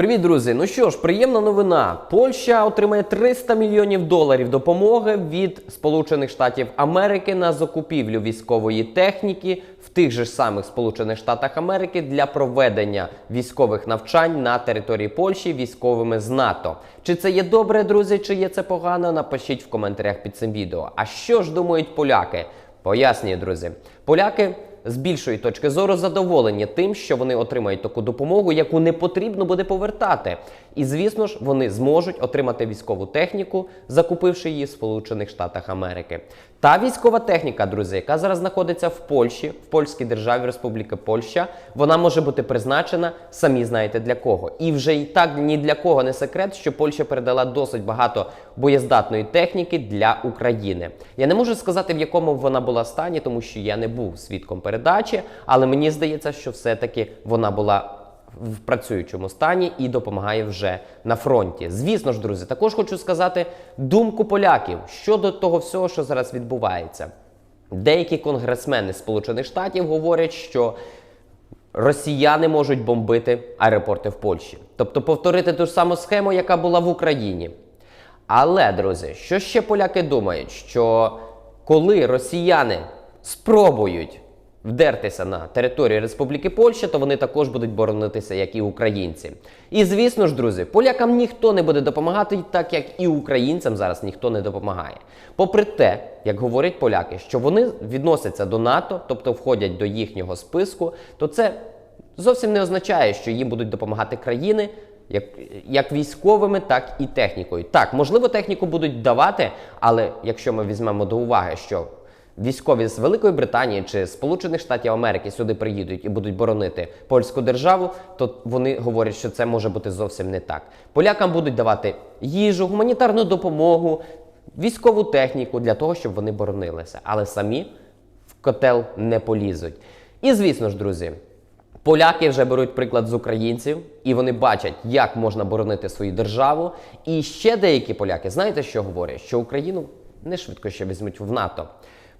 Привіт, друзі! Ну що ж, приємна новина. Польща отримає 300 мільйонів доларів допомоги від Сполучених Штатів Америки на закупівлю військової техніки в тих же самих Сполучених Штатах Америки для проведення військових навчань на території Польщі військовими з НАТО. Чи це є добре, друзі, чи є це погано? Напишіть в коментарях під цим відео. А що ж думають поляки? Пояснюю, друзі. Поляки з більшої точки зору задоволені тим, що вони отримають таку допомогу, яку не потрібно буде повертати. І звісно ж, вони зможуть отримати військову техніку, закупивши її в Сполучених Штатах Америки. Та військова техніка, друзі, яка зараз знаходиться в Польщі, в польській державі Республіки Польща, вона може бути призначена, самі знаєте для кого. І вже і так ні для кого не секрет, що Польща передала досить багато боєздатної техніки для України. Я не можу сказати, в якому вона була стані, тому що я не був свідком передачі, але мені здається, що все-таки вона була в працюючому стані і допомагає вже на фронті. Звісно ж, друзі, також хочу сказати думку поляків щодо того всього, що зараз відбувається. Деякі конгресмени Сполучених Штатів говорять, що росіяни можуть бомбити аеропорти в Польщі, тобто повторити ту ж саму схему, яка була в Україні. Але, друзі, що ще поляки думають? Що коли росіяни спробують вдертися на територію Республіки Польща, то вони також будуть боронитися, як і українці. І звісно ж, друзі, полякам ніхто не буде допомагати, так як і українцям зараз ніхто не допомагає. Попри те, як говорять поляки, що вони відносяться до НАТО, тобто входять до їхнього списку, то це зовсім не означає, що їм будуть допомагати країни. Як, як військовими, так і технікою. Так, можливо, техніку будуть давати, але якщо ми візьмемо до уваги, що військові з Великої Британії чи Сполучених Штатів Америки сюди приїдуть і будуть боронити польську державу, то вони говорять, що це може бути зовсім не так. Полякам будуть давати їжу, гуманітарну допомогу, військову техніку для того, щоб вони боронилися, але самі в котел не полізуть. І звісно ж, друзі. Поляки вже беруть приклад з українців, і вони бачать, як можна боронити свою державу. І ще деякі поляки, знаєте, що говорять? Що Україну не швидко ще візьмуть в НАТО.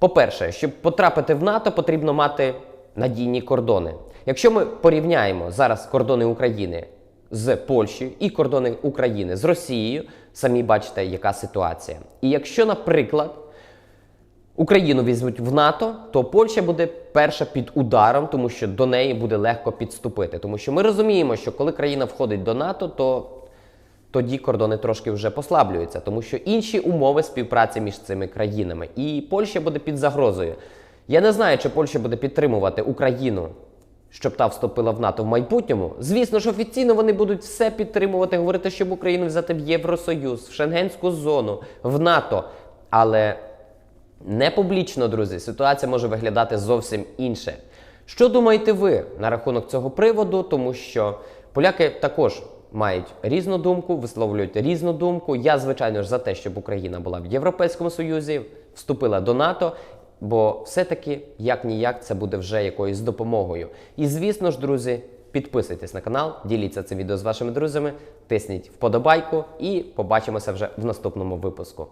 По-перше, щоб потрапити в НАТО, потрібно мати надійні кордони. Якщо ми порівняємо зараз кордони України з Польщею і кордони України з Росією, самі бачите, яка ситуація. І якщо, наприклад, Україну візьмуть в НАТО, то Польща буде перша під ударом, тому що до неї буде легко підступити. Тому що ми розуміємо, що коли країна входить до НАТО, то тоді кордони трошки вже послаблюються, тому що інші умови співпраці між цими країнами. І Польща буде під загрозою. Я не знаю, чи Польща буде підтримувати Україну, щоб та вступила в НАТО в майбутньому. Звісно ж, офіційно вони будуть все підтримувати, говорити, щоб Україну взяти в Євросоюз, в Шенгенську зону, в НАТО. Але не публічно, друзі, ситуація може виглядати зовсім інше. Що думаєте ви на рахунок цього приводу? Тому що поляки також мають різну думку, висловлюють різну думку. Я, звичайно ж, за те, щоб Україна була в Європейському Союзі, вступила до НАТО. Бо все-таки як ніяк це буде вже якоюсь допомогою. І звісно ж, друзі, підписуйтесь на канал, діліться це відео з вашими друзями, тисніть вподобайку і побачимося вже в наступному випуску.